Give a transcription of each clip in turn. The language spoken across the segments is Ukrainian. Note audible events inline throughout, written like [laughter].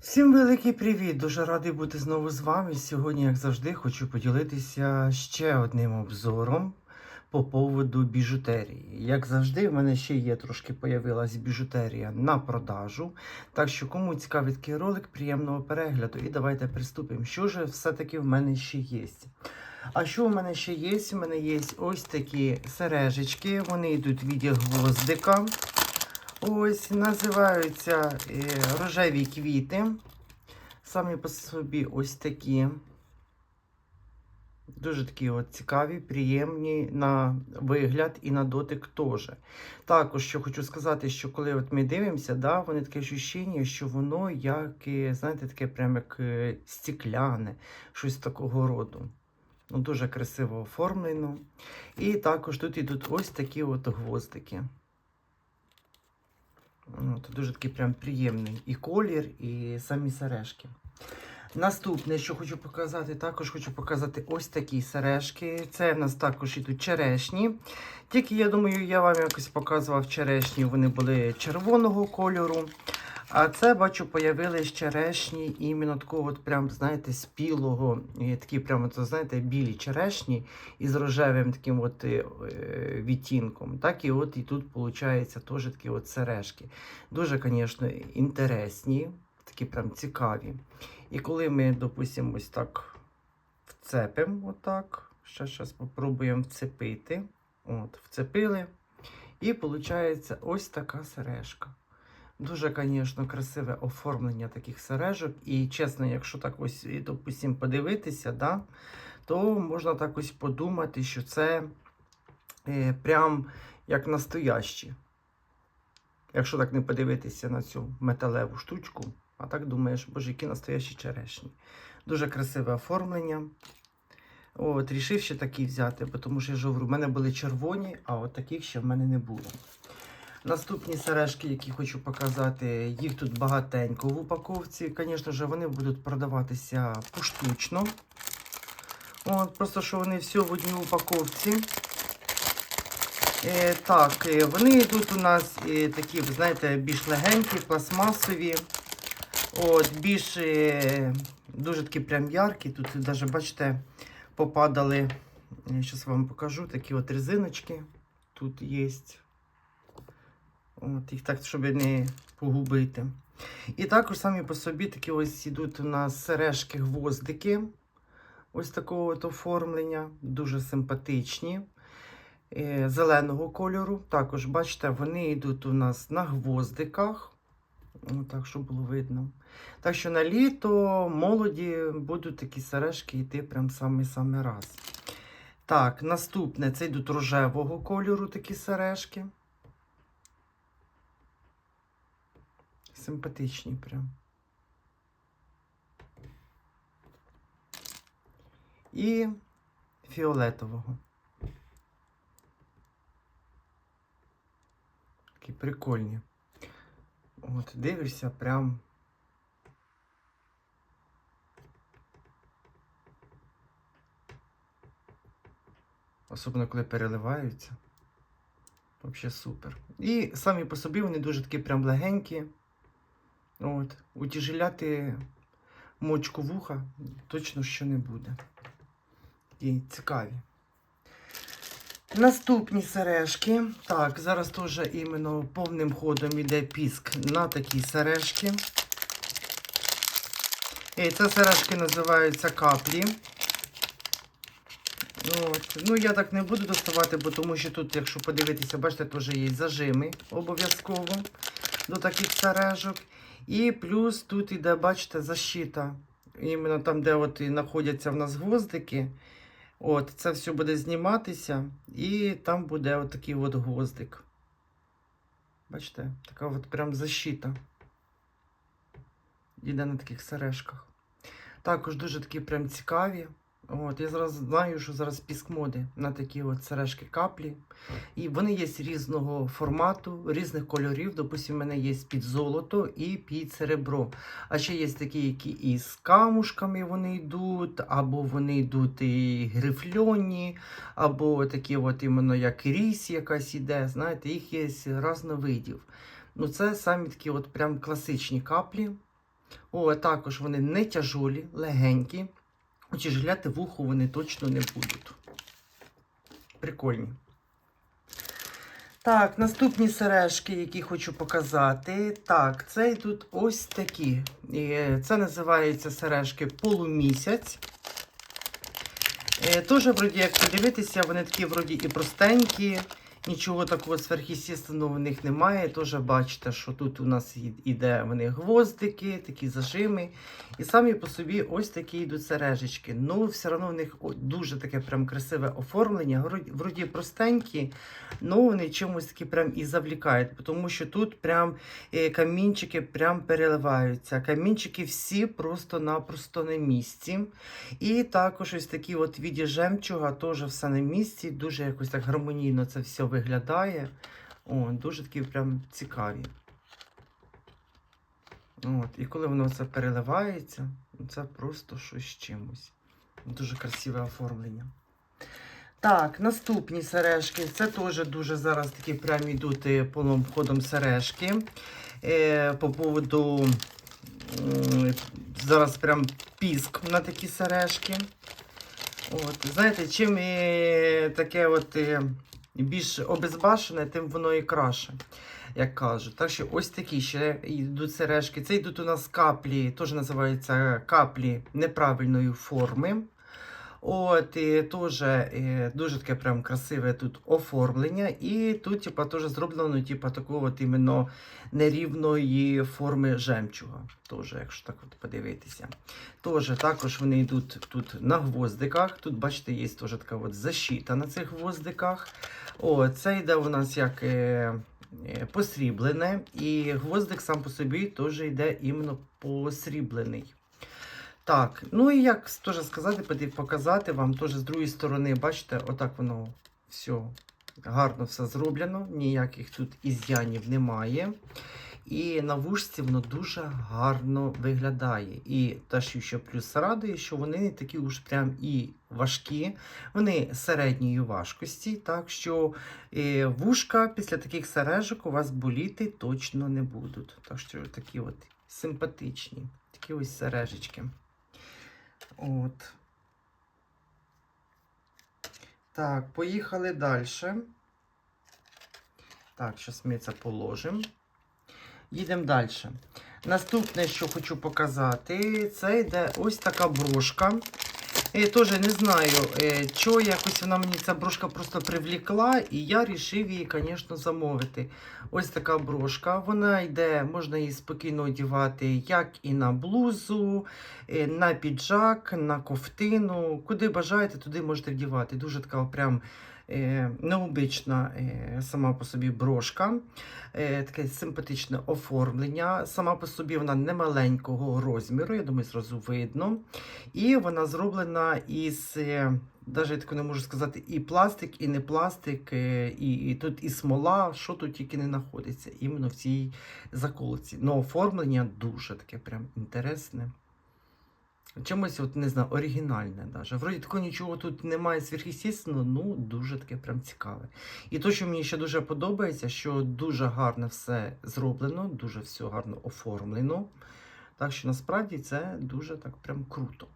Всім великий привіт! Дуже радий бути знову з вами. Сьогодні, як завжди, хочу поділитися ще одним обзором по поводу біжутерії. Як завжди, в мене ще є трошки появилась біжутерія на продажу. Так що, кому цікавий такий ролик, приємного перегляду. І давайте приступимо. Що ж все-таки в мене ще є? А що у мене ще є? У мене є ось такі сережечки. Вони йдуть в віді гвоздика. Ось називаються е, рожеві квіти. Самі по собі ось такі. Дуже такі от цікаві, приємні на вигляд і на дотик теж. Також що хочу сказати, що коли от ми дивимося, да, вони таке ощущення, що воно як, е, знаєте, таке прям як е, стікляне, щось такого роду. Ну, Дуже красиво оформлено. І також тут йдуть ось такі от гвоздики. От, дуже такий прям приємний і колір, і самі сережки. Наступне, що хочу показати, також хочу показати ось такі сережки. Це в нас також ідуть черешні. Тільки, я думаю, я вам якось показував черешні, вони були червоного кольору. А це, бачу, появились черешні іменно такого, от прям, знаєте, спілого, такі прямо, то, знаєте, білі черешні із рожевим таким от е, е, відтінком. Так і от і тут, виходить, теж такі от сережки. Дуже, звісно, інтересні, такі прям цікаві. І коли ми, допустимо, ось так вцепимо, отак, ще зараз спробуємо вцепити. От, вцепили. І виходить ось така сережка. Дуже, звісно, красиве оформлення таких сережок. І чесно, якщо так ось, і, допустим, подивитися, да, то можна так ось подумати, що це е, прям як настоящі. Якщо так не подивитися на цю металеву штучку, а так думаєш, боже, які настоящі черешні. Дуже красиве оформлення. От, рішив ще такі взяти, бо тому що я говорю, в мене були червоні, а от таких ще в мене не було. Наступні сережки, які хочу показати, їх тут багатенько в упаковці. Звісно ж, вони будуть продаватися поштучно. От, Просто що вони все в одній упаковці. Е, так, е, вони йдуть у нас е, такі, ви знаєте, більш легенькі, пластмасові. От, більш е, дуже такі прям яркі. Тут навіть, бачите, попадали. Я зараз вам покажу такі от резиночки. Тут є. От, їх так, щоб не погубити. І також самі по собі такі ось ідуть у нас сережки гвоздики. Ось такого от оформлення. Дуже симпатичні. Е, Зеленого кольору. Також, бачите, вони йдуть у нас на гвоздиках. Так, щоб було видно. Так що на літо молоді будуть такі сережки йти прям самий-самий раз. Так, наступне це йдуть рожевого кольору такі сережки. Симпатичні прям. І фіолетового. Такі прикольні. От, дивишся прям. Особливо, коли переливаються. Взагалі супер. І самі по собі вони дуже такі прям легенькі. От. Утяжеляти мочку вуха точно що не буде. І цікаві. Наступні сережки. Так, зараз теж іменно повним ходом йде піск на такі сережки. І це сережки називаються каплі. От. Ну, я так не буду доставати, бо тому що тут, якщо подивитися, бачите, теж є зажими обов'язково до таких сережок. І плюс тут іде, бачите, защита. Іменно там, де от і знаходяться в нас гвоздики. От, це все буде зніматися, і там буде от от гвоздик. Бачите, така от прям защита. Іде на таких сережках. Також дуже такі прям цікаві. От, я зараз знаю, що зараз піск моди на такі от сережки каплі. І вони є різного формату, різних кольорів. Допустим, в мене є під золото і під серебро. А ще є такі, які і з камушками вони йдуть, або вони йдуть і грифльонні, або такі от іменно як ріс якась іде. Знаєте, їх є різновидів. Ну, це самі такі от прям класичні каплі. О, також вони не тяжолі, легенькі. Утяжеляти вухо вони точно не будуть. Прикольні. Так, наступні сережки, які хочу показати. Так, це йдуть ось такі. І Це називається сережки полумісяць. Е, Тоже, вроді, як подивитися, вони такі вроді і простенькі, нічого такого сверхъестественного в них немає. Теж бачите, що тут у нас іде вони гвоздики, такі зажими. І самі по собі ось такі йдуть сережечки. Ну, все одно в них дуже таке прям красиве оформлення. Вроді, простенькі, ну вони чимось такі прям і завлікають, тому що тут прям е, камінчики прям переливаються. Камінчики всі просто-напросто на місці. І також ось такі от віді жемчуга, теж все на місці, дуже якось так гармонійно це все виглядає. О, дуже такі прям цікаві. От, і коли воно це переливається, це просто щось з чимось. Дуже красиве оформлення. Так, наступні сережки. Це теж дуже зараз такі прям йдуть е, повним ходом сережки. Е, по поводу м, зараз прям піск на такі сережки. От, знаєте, чим е, таке от е, більш обезбашене, тим воно і краще, як кажуть. Так що ось такі ще йдуть сережки. Це йдуть у нас каплі, теж називаються каплі неправильної форми. От, і теж дуже таке прям красиве тут оформлення. І тут, типа, теж зроблено, типа, такого от іменно нерівної форми жемчуга. Теж, якщо так от подивитися. Теж також вони йдуть тут на гвоздиках. Тут, бачите, є теж така от защита на цих гвоздиках. О, це йде у нас як е, е, посріблене, і гвоздик сам по собі теж йде іменно посріблений. Так, ну і як теж сказати, показати вам теж з другої сторони, бачите, отак воно все гарно все зроблено, ніяких тут ізянів немає. І на вушці воно дуже гарно виглядає. І те, що ще плюс радує, що вони не такі уж прям і важкі, вони середньої важкості. Так що е, вушка після таких сережок у вас боліти точно не будуть. Так що такі от симпатичні, такі ось сережечки. От. Так, поїхали далі. Так, зараз ми це положимо. Їдемо далі. Наступне, що хочу показати, це йде ось така брошка. Теж не знаю, що чого якось вона мені ця брошка просто привлікла, і я вирішив її, звісно, замовити. Ось така брошка. Вона йде, можна її спокійно одягати як і на блузу, е, на піджак, на ковтину. Куди бажаєте, туди можете вдівати. Дуже така прям е, необична е, сама по собі брошка. Е, таке симпатичне оформлення. Сама по собі вона не маленького розміру, я думаю, зразу видно. І вона зроблена із, навіть я тако не можу сказати, і пластик, і не пластик, е, і, і тут і смола, що тут тільки не знаходиться, іменно в цій заколці. Ну, оформлення дуже таке прям інтересне. Чимось, от, не знаю, оригінальне даже. Вроді такого нічого тут немає сверхъестественного, ну дуже таке прям цікаве. І то, що мені ще дуже подобається, що дуже гарно все зроблено, дуже все гарно оформлено. Так що насправді це дуже так прям круто.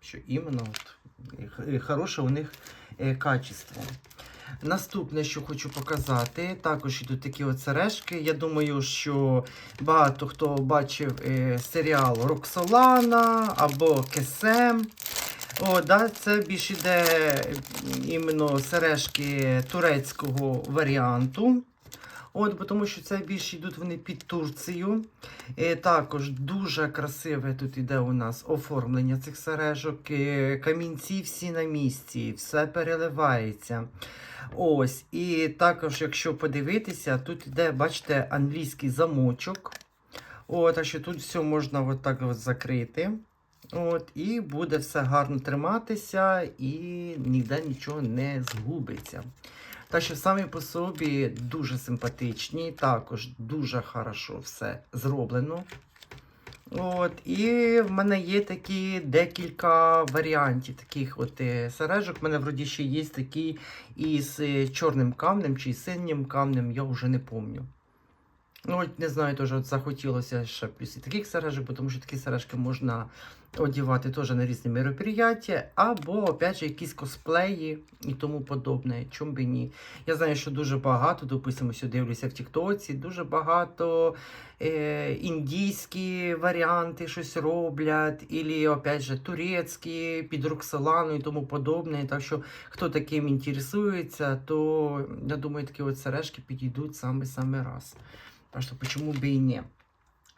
Що іменно от, хороше у них е, качество. Наступне, що хочу показати, також йдуть такі от сережки. Я думаю, що багато хто бачив е, серіал Роксолана або Кесем. О, да, це більш іде іменно сережки турецького варіанту. От, тому що це більше йдуть вони під Турцію. Е, також дуже красиве тут іде у нас оформлення цих сережок. Е, камінці всі на місці, все переливається. Ось, і також, якщо подивитися, тут іде, бачите, англійський замочок. От, так що тут все можна от так от закрити. От, і буде все гарно триматися, і ніде нічого не згубиться. Так що самі по собі дуже симпатичні, також дуже хорошо все зроблено. От, і в мене є такі декілька варіантів таких от е, сережок. У мене вроді ще є такі із е, чорним камнем чи синім камнем, я вже не пам'ятаю. Ну, от не знаю, теж от захотілося ще плюс і таких сережок, тому що такі сережки можна одягати теж на різні мероприятия, або, опять же, якісь косплеї і тому подобне. Чому би ні? Я знаю, що дуже багато, допустимо, що дивлюся в Тіктоці, дуже багато е, індійські варіанти щось роблять, і, опять же, турецькі, під Роксолану і тому подобне. Так що, хто таким інтересується, то я думаю, такі от сережки підійдуть саме-саме раз. Так що, чому би і ні?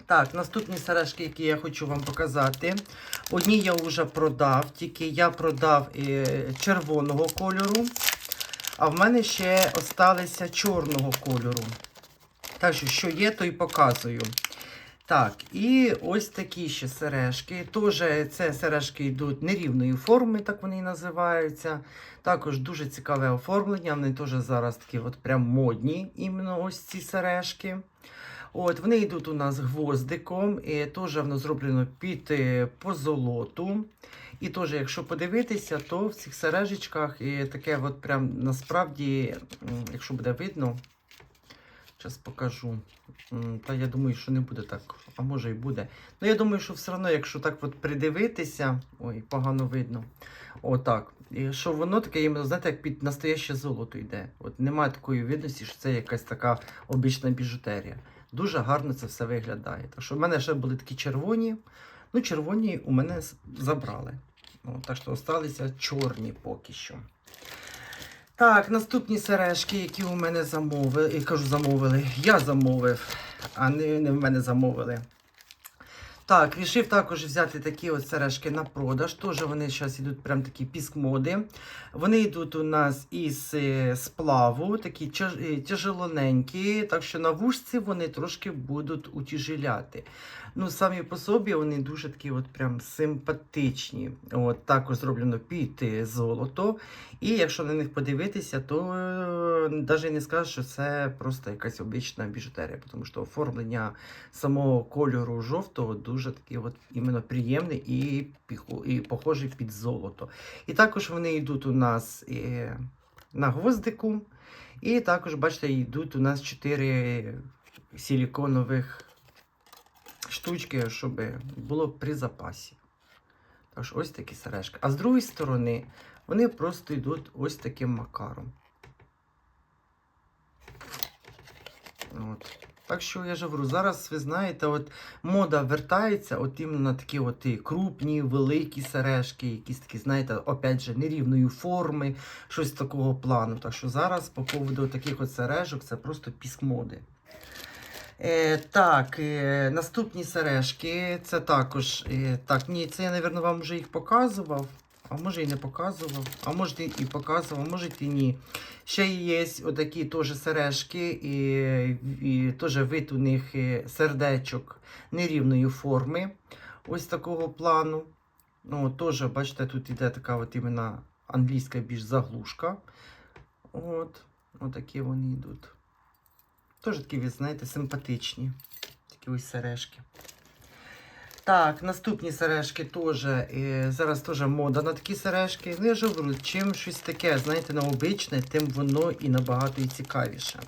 Так, наступні сережки, які я хочу вам показати. Одні я вже продав, тільки я продав е, червоного кольору, а в мене ще осталися чорного кольору. Так що, що є, то й показую. Так, і ось такі ще сережки. Тоже це сережки йдуть нерівної форми, так вони і називаються. Також дуже цікаве оформлення. Вони теж зараз такі от прям модні, іменно ось ці сережки. От, вони йдуть у нас гвоздиком, і теж воно зроблено під е, позолоту. І теж, якщо подивитися, то в цих сережечках і таке от прям насправді, якщо буде видно, зараз покажу. Та я думаю, що не буде так, а може і буде. Ну, я думаю, що все одно, якщо так от придивитися, ой, погано видно. Отак. Що воно таке, знаєте, як під настояще золото йде. От немає такої видності, що це якась така обична біжутерія. Дуже гарно це все виглядає. Так що в мене ще були такі червоні. Ну, червоні у мене забрали. Ну, так що залишилися чорні поки що. Так, наступні сережки, які у мене замовили, я кажу, замовили. Я замовив, а не, не в мене замовили. Так, рішив також взяти такі от сережки на продаж. Тож вони зараз йдуть прям такі піск моди. Вони йдуть у нас із е, сплаву, такі е, тяжелоненькі, так що на вушці вони трошки будуть утяжеляти. Ну, самі по собі вони дуже такі от прям симпатичні. От, також зроблено під е, золото. І якщо на них подивитися, то навіть не скажеш, що це просто якась обична біжутерія, тому що оформлення самого кольору жовтого дуже такий от іменно приємний і, і похожий під золото. І також вони йдуть у нас е, на гвоздику. І також, бачите, йдуть у нас 4 силіконових штучки, щоб було при запасі. Так ось такі сережки. А з другої сторони, вони просто йдуть ось таким макаром. От. Так що я ж говорю, зараз ви знаєте, от мода вертається от іменно на такі от і крупні, великі сережки, якісь такі, знаєте, опять же, нерівної форми, щось такого плану. Так що зараз по поводу таких от сережок це просто піск моди. Е, так, е, наступні сережки, це також. Е, так, ні, це я, мабуть, вам вже їх показував. А може і не показував, а може і показував, а може і ні. Ще є отакі теж сережки, і, і теж вид у них е, сердечок нерівної форми. Ось такого плану. Ну, теж, бачите, тут іде така от іменно англійська більш заглушка. От, отакі вони йдуть. Теж такі, знаєте, симпатичні. Такі ось сережки. Так, наступні сережки теж. зараз теж мода на такі сережки. Ну, я ж говорю, чим щось таке, знаєте, необичне, тим воно і набагато і цікавіше.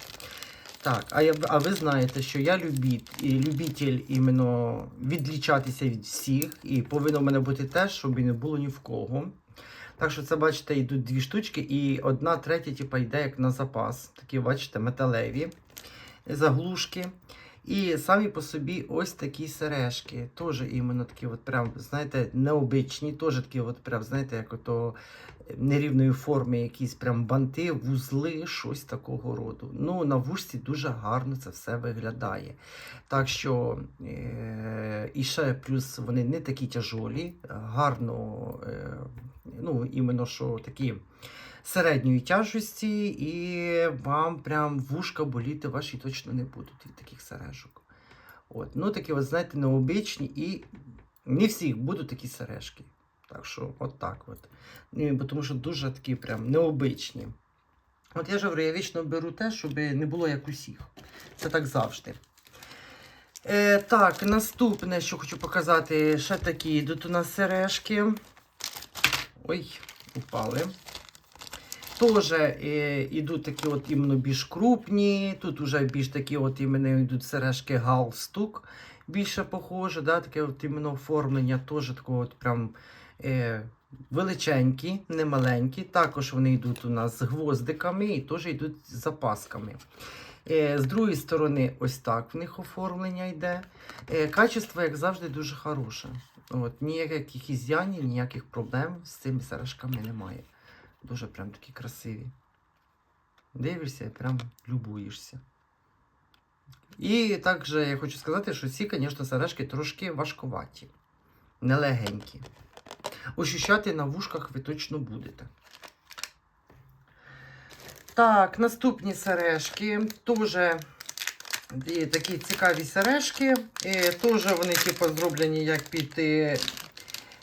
Так, а, я, а ви знаєте, що я любіт, і любитель іменно відлічатися від всіх, і повинно в мене бути те, щоб не було ні в кого. Так що це, бачите, йдуть дві штучки, і одна третя, типу, йде як на запас. Такі, бачите, металеві заглушки. І самі по собі ось такі сережки. Теж іменно такі, от прям, знаєте, необичні, теж такі, от прям, знаєте, як ото нерівної форми, якісь прям банти, вузли, щось такого роду. Ну, на вушці дуже гарно це все виглядає. Так що, е- і ще плюс вони не такі тяжолі, гарно, е- ну, іменно що такі середньої тяжесті, і вам прям вушка боліти ваші точно не будуть від таких сережок. От. Ну, такі, от, знаєте, необичні і не всіх будуть такі сережки. Так що, от так от. І, бо Тому що дуже такі прям необичні. От я ж говорю, я вічно беру те, щоб не було як усіх. Це так завжди. Е, так, наступне, що хочу показати, ще такі йдуть у нас сережки. Ой, упали. Теж е, йдуть такі от іменно більш крупні. Тут вже більш такі от іменно йдуть сережки галстук. Більше похоже, да, таке от іменно оформлення, теж такого от прям е, величенькі, не маленькі. Також вони йдуть у нас з гвоздиками і теж йдуть з запасками. Е, з другої сторони, ось так в них оформлення йде. Е, качество, як завжди, дуже хороше. От, ніяких ізянів, ніяких проблем з цими сережками немає. Дуже прям такі красиві. Дивишся і прям любуєшся. І також я хочу сказати, що ці, звісно, сережки трошки важкуваті, нелегенькі. Ощущати на вушках ви точно будете. Так, наступні сережки. Теж такі цікаві сережки. Теж вони типу, зроблені як під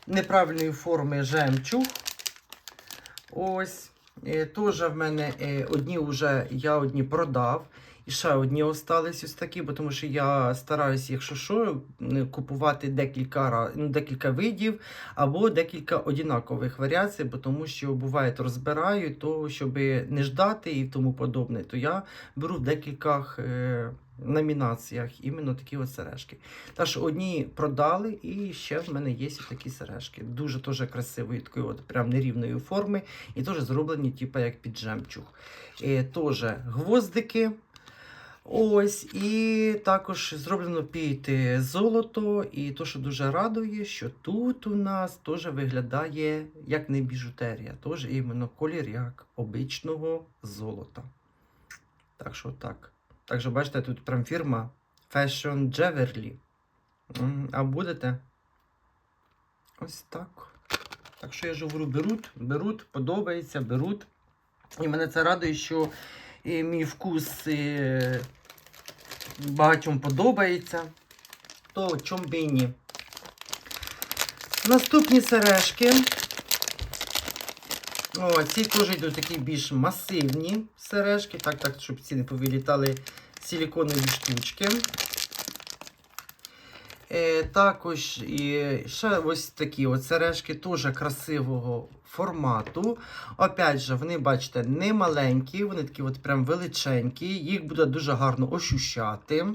неправильної форми жемчуг. Ось. Е, Теж в мене е, одні вже я одні продав. І ще одні остались ось такі, бо тому що я стараюся, якщо що, купувати декілька, ну, декілька видів або декілька однакових варіацій, бо тому що буває, розбираю, то щоб не ждати і тому подобне, то я беру в декількох е, номінаціях іменно такі от сережки. Та що одні продали, і ще в мене є такі сережки. Дуже теж красивої, такої от прям нерівної форми, і теж зроблені, типу, як під жемчуг. Е, теж гвоздики. Ось, і також зроблено під е, золото. І то, що дуже радує, що тут у нас теж виглядає як не біжутерія, теж іменно колір як обичного золота. Так що так. Так що, бачите, тут прям фірма Fashion Jewelry. А будете? Ось так. Так що я ж говорю, беруть, беруть, подобається, беруть. І мене це радує, що і мій вкус е, багатьом подобається. То чом би і ні. Наступні сережки. О, ці теж йдуть такі більш масивні сережки. Так, так, щоб ці не повилітали силіконові штучки. Е, також і ще ось такі от сережки теж красивого формату. Опять же, вони, бачите, не маленькі, вони такі от прям величенькі, їх буде дуже гарно ощущати.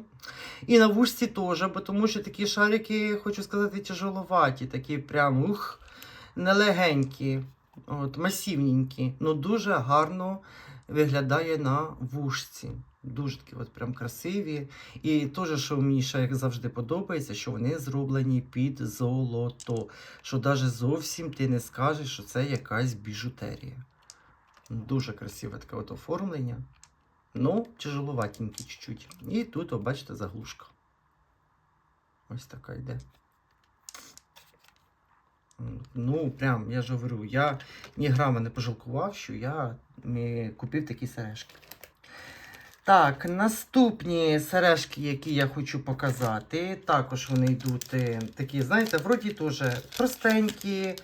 І на вушці теж, бо тому що такі шарики, хочу сказати, тяжеловаті, такі прям ух, нелегенькі, от, масивненькі, ну дуже гарно виглядає на вушці. Дуже такі от прям красиві. І теж, що мені ще як завжди подобається, що вони зроблені під золото. Що навіть зовсім ти не скажеш, що це якась біжутерія. Дуже красиве таке от оформлення. Ну, тяжеловатенький чуть-чуть. І тут, о, бачите, заглушка. Ось така йде. Ну, прям, я ж говорю, я ні грама не пожалкував, що я купив такі сережки. Так, наступні сережки, які я хочу показати, також вони йдуть е, такі, знаєте, вроді теж простенькі,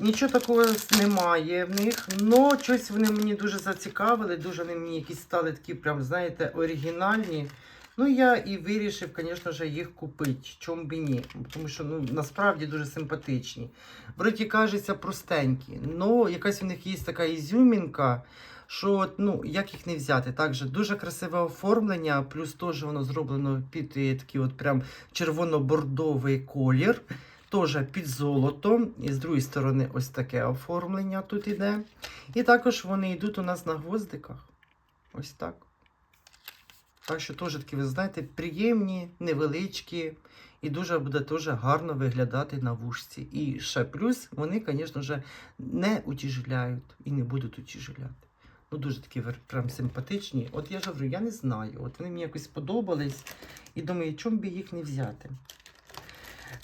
нічого такого немає в них, але щось вони мені дуже зацікавили, дуже вони мені якісь стали такі, прям, знаєте, оригінальні. Ну, я і вирішив, звісно ж, їх купити. Чому б і ні? Тому що ну, насправді дуже симпатичні. Вроді кажеться простенькі, але якась у них є така ізюмінка, що ну, як їх не взяти. Також дуже красиве оформлення, плюс теж воно зроблено під е, такий от прям червоно-бордовий колір. Теж під золото. І з другої сторони ось таке оформлення тут іде. І також вони йдуть у нас на гвоздиках. Ось так. Так що теж такі, ви знаєте, приємні, невеличкі. І дуже буде теж гарно виглядати на вушці. І ще плюс вони, звісно ж, не утяжеляють і не будуть утяжеляти. Ну, дуже такі прям симпатичні. От я ж говорю, я не знаю. От вони мені якось сподобались. І думаю, чому би їх не взяти.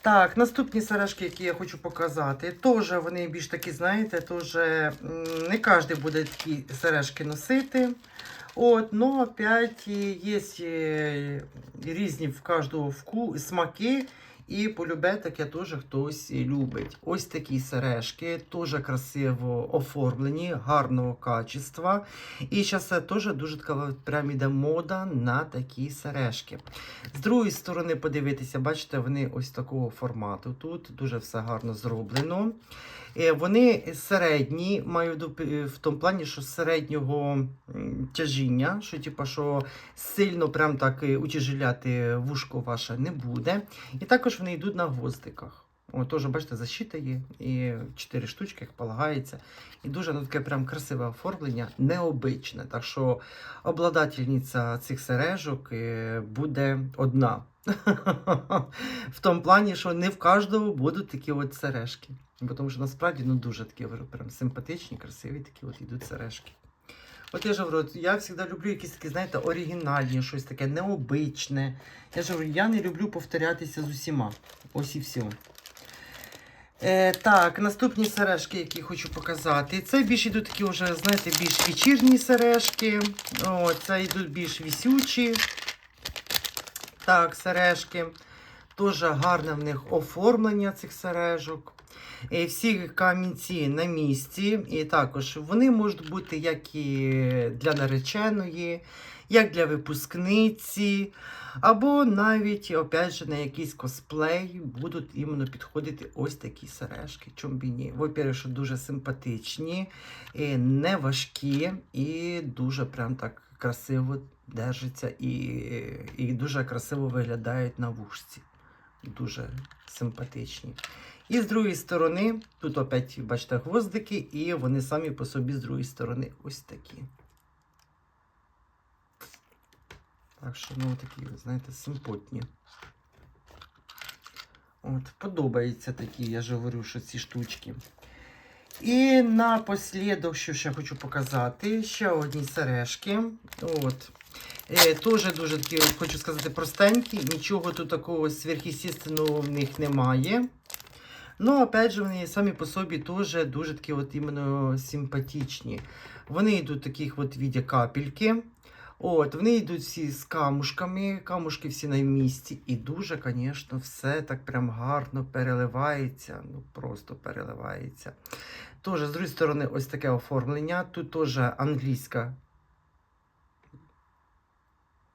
Так, наступні сережки, які я хочу показати, теж вони більш такі, знаєте, теж не кожен буде такі сережки носити. От, но опять є е, різні в кожного вку, смаки І полюбе таке теж хтось любить. Ось такі сережки, теж красиво оформлені, гарного качества. І зараз теж дуже така прям іде мода на такі сережки. З другої сторони, подивитися, бачите, вони ось такого формату. Тут дуже все гарно зроблено. Е, Вони середні, маю в виду, е, в тому плані, що середнього тяжіння, що типу, що сильно прям так е, утяжеляти вушко ваше не буде. І також вони йдуть на гвоздиках. О, теж, бачите, защита є, і 4 штучки, як полагається. І дуже ну, таке прям красиве оформлення, необичне. Так що обладательниця цих сережок буде одна. В тому плані, що не в кожного будуть такі от сережки. Бо Тому що насправді ну, дуже такі прям симпатичні, красиві такі от йдуть сережки. От я ж говорю, я завжди люблю якісь такі, знаєте, оригінальні, щось таке необичне. Я ж говорю, я не люблю повторятися з усіма. Ось і все. Е, так, наступні сережки, які хочу показати. Це більш йдуть такі вже, знаєте, більш вечірні сережки. О, це йдуть більш вісючі. Так, сережки. Дуже гарне в них оформлення цих сережок. І всі камінці на місці. І також вони можуть бути як і для нареченої, як для випускниці, або навіть, опять же, на якийсь косплей будуть іменно підходити ось такі сережки. Чом б ні? Во-первых, дуже симпатичні, не важкі, і дуже прям так красиво держаться і, і дуже красиво виглядають на вушці. Дуже симпатичні. І з другої сторони, тут опять, бачите, гвоздики, і вони самі по собі з другої сторони ось такі. Так що, ну, такі, знаєте, симпотні. От, подобаються такі, я ж говорю, що ці штучки. І напослідок, що ще хочу показати, ще одні сережки. От. Е, Теж дуже такі, хочу сказати, простенькі. Нічого тут такого сверхістественного в них немає. Ну, опять же, вони самі по собі теж дуже такі от іменно симпатичні. Вони йдуть таких от віді капельки. От, вони йдуть всі з камушками, камушки всі на місці. І дуже, звісно, все так прям гарно переливається. Ну, просто переливається. Теж, з другої сторони, ось таке оформлення. Тут теж англійська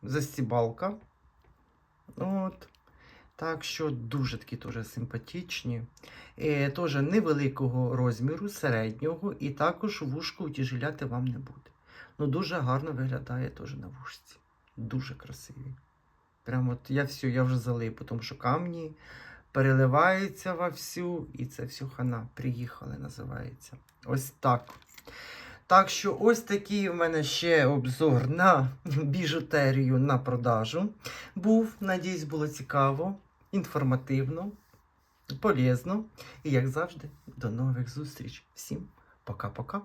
застібалка. От. Так що дуже такі теж симпатичні. Е, теж невеликого розміру, середнього, і також вушку утяжеляти вам не буде. Ну, дуже гарно виглядає теж на вушці. Дуже красиві. Прямо от я все, я вже залип, тому що камні переливаються вовсю, і це все хана. Приїхали, називається. Ось так. Так що ось такий у мене ще обзор на [laughs] біжутерію на продажу. Був, надіюсь, було цікаво, інформативно, полезно. І як завжди, до нових зустріч. Всім пока-пока.